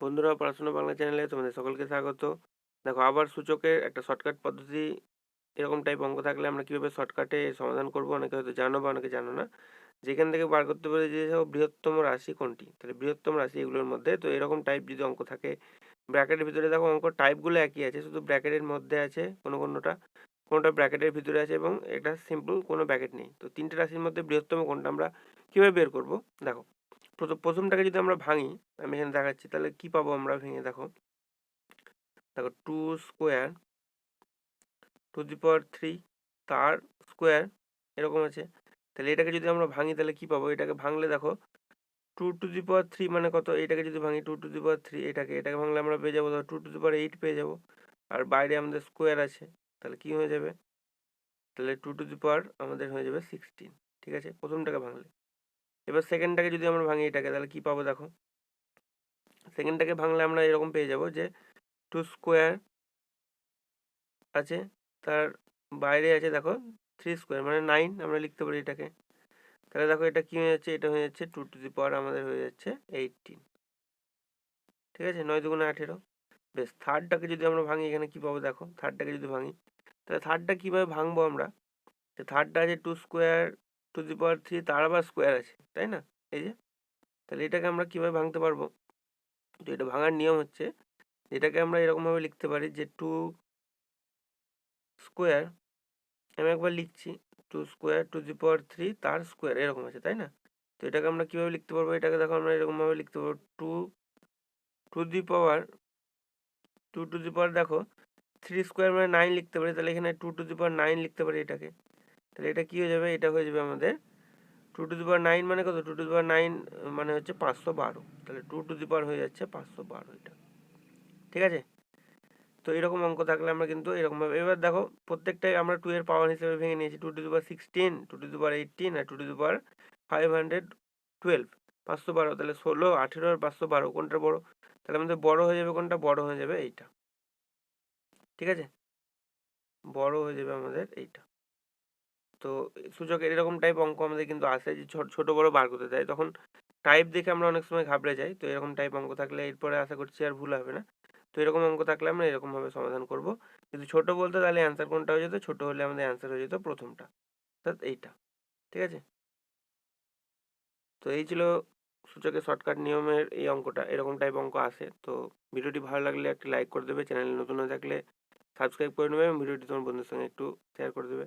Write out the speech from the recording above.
বন্ধুরা, পড়াশোনা বাংলা চ্যানেলে তোমাদের সকলকে স্বাগত। দেখো, আবার সূচকের একটা শর্টকাট পদ্ধতি, এরকম টাইপ অঙ্ক থাকলে আমরা কীভাবে শর্টকাটে সমাধান করব, অনেকে হয়তো জানো বা অনেকে জানো না। যেখান থেকে বার করতে পারি যে বৃহত্তম রাশি কোনটি? তাহলে বৃহত্তম রাশি এগুলোর মধ্যে, তো এরকম টাইপ যদি অঙ্ক থাকে ব্র্যাকেটের ভিতরে দেখো, অঙ্ক টাইপগুলো একই আছে, শুধু ব্র্যাকেটের মধ্যে আছে কোনো কোনোটা কোনোটা ব্র্যাকেটের ভিতরে আছে এবং এটা সিম্পল কোনো ব্র্যাকেট নেই। তো তিনটে রাশির মধ্যে বৃহত্তম কোনটা আমরা কীভাবে বের করব? দেখো প্রথমটাকে যদি আমরা ভাঙি, আমি এখানে দেখাচ্ছি, তাহলে কি পাবো আমরা ভেঙে? দেখো। দেখো two square two the power three তার স্কোয়ার এরকম আছে। তাহলে এটাকে যদি আমরা ভাঙি, তাহলে কি পাবো? এটাকে ভাঙলে দেখো two two the power three মানে কত? এটাকে যদি ভাঙি two two the power three এটাকে এটাকে ভাঙলে আমরা পেয়ে যাব, ধরো two two the power eight পেয়ে যাব। আর বাইরে আমাদের স্কোয়ার আছে, তাহলে কি হয়ে যাবে? তাহলে টু টু দি পাওয়ার আমাদের হয়ে যাবে সিক্সটিন ঠিক আছে? প্রথমটাকে ভাঙলে। এবার সেকেন্ডটাকে যদি আমরা ভাঙি এটাকে, তাহলে কী পাবো দেখো? সেকেন্ডটাকে ভাঙলে আমরা এরকম পেয়ে যাব যে টু স্কোয়ার আছে, তার বাইরে আছে দেখো থ্রি স্কোয়ার মানে নাইন আমরা লিখতে পারি এটাকে। তাহলে দেখো এটা কী হয়ে যাচ্ছে? এটা হয়ে যাচ্ছে টু টু দি পাওয়ার আমাদের হয়ে যাচ্ছে এইটিন ঠিক আছে? নয় দুগুণে আঠেরো। বেশ থার্ডটাকে যদি আমরা ভাঙি, এখানে কী পাবো দেখো? থার্ডটাকে যদি ভাঙি, তাহলে থার্ডটা কীভাবে ভাঙবো আমরা? যে থার্ডটা আছে two square two the power three তার আবার স্কোয়ার আছে, তাই না? এই যে, তাহলে এটাকে আমরা কীভাবে ভাঙতে পারব? তো এটা ভাঙার নিয়ম হচ্ছে, এটাকে আমরা এরকমভাবে লিখতে পারি যে টু স্কোয়ার আমি একবার লিখছি two square two the power three তার স্কোয়ার এরকম আছে, তাই না? তো এটাকে আমরা কীভাবে লিখতে পারব? এটাকে দেখো আমরা এরকমভাবে লিখতে পারব two two the power two two the power দেখো থ্রি স্কোয়ার মানে নাইন লিখতে পারি, তাহলে এখানে two two the power nine লিখতে পারি এটাকে। তাহলে এটা কী হয়ে যাবে? এটা হয়ে যাবে আমাদের two two the power nine মানে কত? Two two the power nine মানে হচ্ছে পাঁচশো বারো। তাহলে টু টু দি পাওয়ার হয়ে যাচ্ছে পাঁচশো বারো এটা। ঠিক আছে? তো এরকম অঙ্ক থাকলে আমরা কিন্তু এরকমভাবে এবার দেখো, প্রত্যেকটাই আমরা টু এর পাওয়ার হিসেবে ভেঙে নিয়েছি। Two two the power sixteen two two the power eighteen R two two the power five hundred twelve পাঁচশো বারো, তাহলে ষোলো, আঠেরো আর পাঁচশো বারো, কোনটা বড়? তাহলে আমাদের বড় হয়ে যাবে কোনটা? বড় হয়ে যাবে এইটা। ঠিক আছে? বড় হয়ে যাবে আমাদের এইটা। তো সূচকের এরকম টাইপ অঙ্ক আমাদের কিন্তু আসে যে ছোট বড় বার করতে দেয় তখন টাইপ দেখে আমরা অনেক সময় ঘাবড়ে যাই। তো এরকম টাইপ অঙ্ক থাকলে এরপরে আশা করছি আর ভুল হবে না। তো এরকম অঙ্ক থাকলে আমরা এরকমভাবে সমাধান করব। কিন্তু ছোট বলতে তাহলে অ্যান্সার কোনটা হয়ে যেত? ছোট হলে আমাদের অ্যান্সার হয়ে যেত প্রথমটা। অর্থাৎ এইটা। ঠিক আছে? তো এই ছিল সূচকের শর্টকাট নিয়মের এই অঙ্কটা। এরকম টাইপ অঙ্ক আসে। তো ভিডিওটি ভালো লাগলে একটি লাইক করে দেবে। চ্যানেল নতুন হয়ে থাকলে সাবস্ক্রাইব করে নেবে এবং ভিডিওটি তোমার বন্ধুর সঙ্গে একটু শেয়ার করে দেবে।